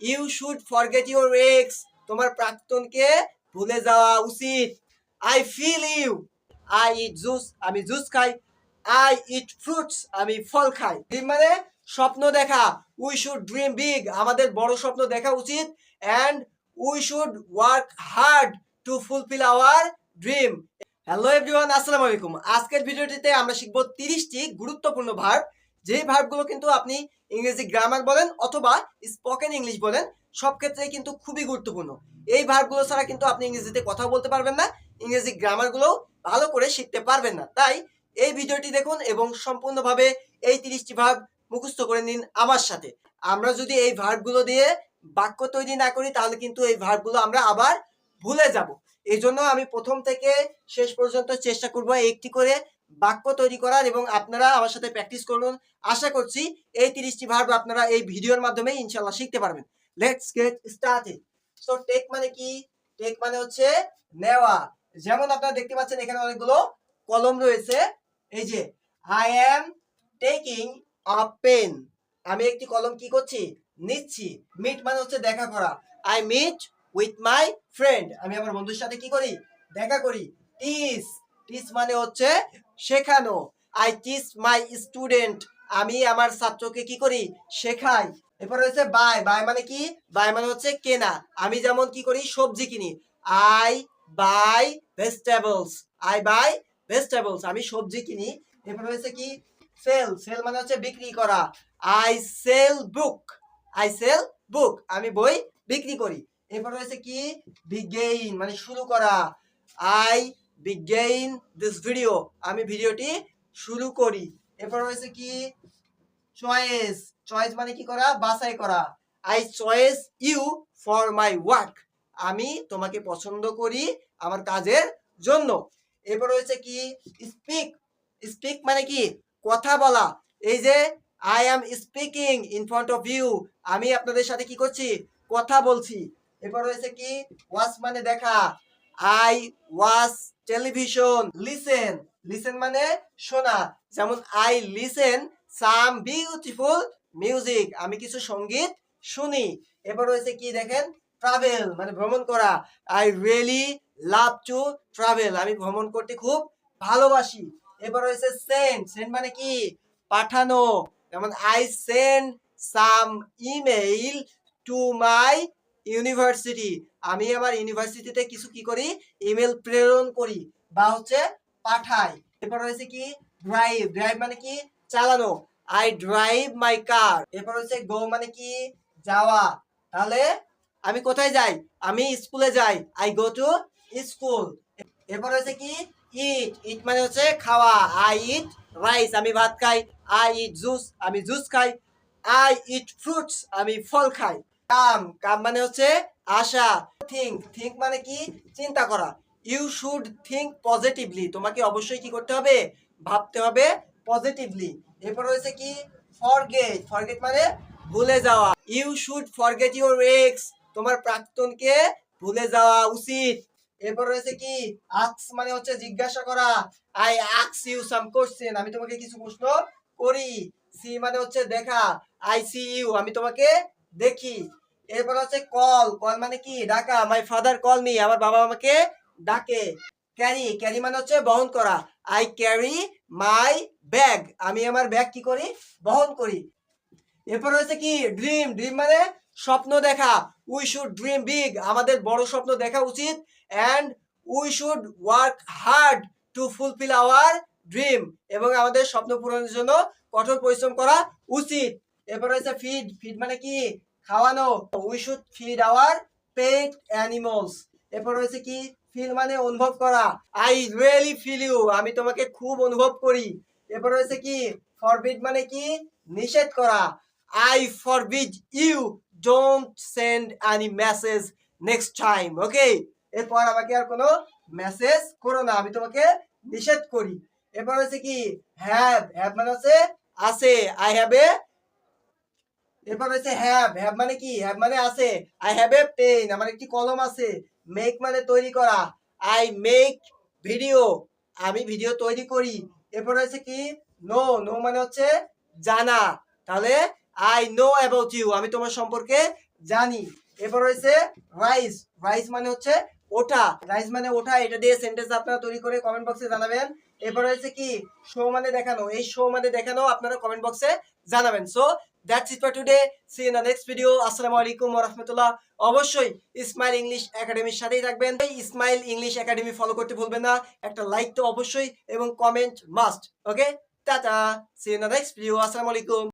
You should forget your ex তোমার প্রাক্তনকে ভুলে যাওয়া উচিত। I feel you I eat juice আমি জুস খাই। আই ইট ফ্রুটস আমি ফল খাই। ড্রিম মানে স্বপ্ন দেখা। উই শুড ড্রিম বিগ আমাদের বড় স্বপ্ন দেখা উচিত। And we should work hard to fulfil our dream hello everyone আসসালামু আলাইকুম। আজকের ভিডিওটিতে আমরা শিখব তিরিশটি গুরুত্বপূর্ণ ভার্ব যেই ভার্বগুলো কিন্তু আপনি ইংরেজি গ্রামার বলেন অথবা স্পোকেন ইংলিশ বলেন, সব ক্ষেত্রেই কিন্তু খুবই গুরুত্বপূর্ণ। এই ভার্বগুলো ছাড়া কিন্তু আপনি ইংরেজিতে কথা বলতে পারবেন না, ইংরেজি গ্রামারগুলোও ভালো করে শিখতে পারবেন না। তাই এই ভিডিওটি দেখুন এবং সম্পূর্ণভাবে এই তিরিশটি ভার্ব মুখস্থ করে নিন আমার সাথে। আমরা যদি এই ভার্বগুলো দিয়ে বাক্য তৈরি না করি, তাহলে কিন্তু এই ভার্বগুলো আমরা আবার ভুলে যাব। এই জন্য আমি প্রথম থেকে শেষ পর্যন্ত চেষ্টা করব একটি করে বাক্য তৈরি করার এবং আপনারা আমার সাথে প্র্যাকটিস করুন। আশা করছি এই তিরিশটি ভার্ব আপনারা এই ভিডিওর মাধ্যমে ইনশাল্লাহ শিখতে পারবেন। Let's get started so take মানে কি? টেক মানে হচ্ছে নেওয়া। যেমন আপনারা দেখতে পাচ্ছেন এখানে অনেকগুলো কলম রয়েছে। এই যে I am taking a pen আমি একটি কলম কি করছি? নিচ্ছি। মিট মানে হচ্ছে দেখা করা। I meet with my friend আমি আমার বন্ধুর সাথে কি করি? দেখা করি। টিস টিস মানে হচ্ছে শেখানো। আই টিস মাই স্টুডেন্ট আমি আমার ছাত্রকে কি করি? শেখাই। এরপর রয়েছে বাই বাই মানে কি? বাই মানে হচ্ছে কেনা। আমি যেমন কি করি? সবজি কিনি। I buy vegetables I buy vegetables আমি সবজি কিনি। এরপর রয়েছে কি? সেল সেল মানে হচ্ছে বিক্রি করা। I sell book I sell book আমি বই বিক্রি করি। এরপর রয়েছে কি? বিগেইন মানে শুরু করা। আই বিগেইন দিস ভিডিও আমি ভিডিওটি শুরু করি। এরপর রয়েছে কি? চয়েস চয়েস মানে কি করা? বাছাই করা। I choice you for my work আমি তোমাকে পছন্দ করি আমার কাজের জন্য। এরপর রয়েছে কি? স্পিক স্পিক মানে কি? কথা বলা। এই যে I am speaking in front of you আমি আপনাদের সাথে কি করছি? কথা বলছি। এরপর রয়েছে কি? ওয়াচ মানে দেখা। I watch television, listen. Listen মানে শোনা। যেমন I listen some beautiful music. আমি কিছু সংগীত শুনি। এরপর রয়েছে কি দেখেন? ট্রাভেল মানে ভ্রমণ করা। I really love to travel. আমি ভ্রমণ করতে খুব ভালোবাসি। এরপর রয়েছে সেন্ড। সেন্ড মানে কি? পাঠানো। যেমন I send some email to my university. আমি আমার ইউনিভার্সিটিতে কিছু কি করি? ইমেল প্রেরণ করি বা হচ্ছে পাঠাই। এরপর রয়েছে কি? ড্রাইভ। ড্রাইভ মানে কি? চালানো। I drive my car. এরপর হচ্ছে গো মানে কি? যাওয়া। তাহলে আমি কোথায় যাই? আমি স্কুলে যাই। I go to school. এরপর হচ্ছে কি? ইট। ইট মানে হচ্ছে খাওয়া। I eat rice. আমি ভাত খাই। I eat juice. আমি জুস খাই। I eat fruits. আমি ফল খাই। কাম কাম মানে হচ্ছে আশা থিঙ্ক থিঙ্ক মানে কি? চিন্তা করা। ইউ শুড থিঙ্ক পজিটিভলি তোমাকে অবশ্যই কি করতে হবে? ভাবতে হবে পজিটিভলি এরপর রয়েছে কি? ফরগেট ফরগেট মানে ভুলে যাওয়া। You should forget your ex তোমার প্রাক্তনকে ভুলে যাওয়া উচিত। এরপর রয়েছে কি? আক্স মানে হচ্ছে জিজ্ঞাসা করা। আই আক্স ইউ সাম কোশ্চেন আমি তোমাকে কিছু প্রশ্ন করি। সি মানে হচ্ছে দেখা। আই সি ইউ আমি তোমাকে দেখি। এরপর হচ্ছে কল কল মানে কি? ডাকা মাই ফাদার কল মি আমার বাবা আমাকে ডাকে। ক্যারি ক্যারি মানে হচ্ছে বহন করা। আই ক্যারি মাই ব্যাগ আমি আমার ব্যাগ কি করি? বহন করি। এরপর হচ্ছে কি? ড্রিম ড্রিম মানে স্বপ্ন দেখা। উই শুড ড্রিম বিগ আমাদের বড় স্বপ্ন দেখা উচিত। And we should work hard to fulfil our dream এবং আমাদের স্বপ্ন পূরণের জন্য কঠোর পরিশ্রম করা উচিত। এরপর হচ্ছে ফিড ফিড মানে কি? খাওয়ানো we should feed our pet animals এরপর রয়েছে কি? ফিল মানে অনুভব করা। আই রিয়েলি ফিল ইউ আমি তোমাকে খুব অনুভব করি। এরপর রয়েছে কি? ফরবিড মানে কি? নিষেধ করা। I forbid you don't send any message next time okay এরপর আমাকে আর কোনো মেসেজ করো না, আমি তোমাকে নিষেধ করি। এরপর হচ্ছে কি? হ্যাভ হ্যাভ মানে হচ্ছে আছে আই হ্যাভ এ এরপর হচ্ছে হ্যাভ হ্যাভ মানে কি? হ্যাভ মানে আছে। আই হ্যাভ এ পেন আমার একটি কলম আছে। মেক মানে তৈরি করা। আই মেক ভিডিও আমি ভিডিও তৈরি করি। এরপর হচ্ছে কি? নো নো মানে হচ্ছে জানা। তাহলে আই নো অ্যাবাউট ইউ আমি তোমার সম্পর্কে জানি। এরপর রয়েছে রাইস রাইস মানে হচ্ছে ওঠা রাইস মানে ওঠা এটা দিয়ে সেন্টেন্স আপনারা তৈরি করে কমেন্ট বক্সে জানাবেন। এরপর রয়েছে কি? শো মানে দেখানো। এই শো মানে দেখানো আপনারা কমেন্ট বক্সে জানাবেন। So that's it for today see in the next video আসসালামু আলাইকুম ওয়া রাহমাতুল্লাহ অবশ্যই ইসমাইল ইংলিশ একাডেমির সাথেই থাকবেন। এই ইসমাইল ইংলিশ একাডেমি ফলো করতে ভুলবেন না। একটা লাইক তো অবশ্যই এবং comment must okay tata see in the next video আসসালামু আলাইকুম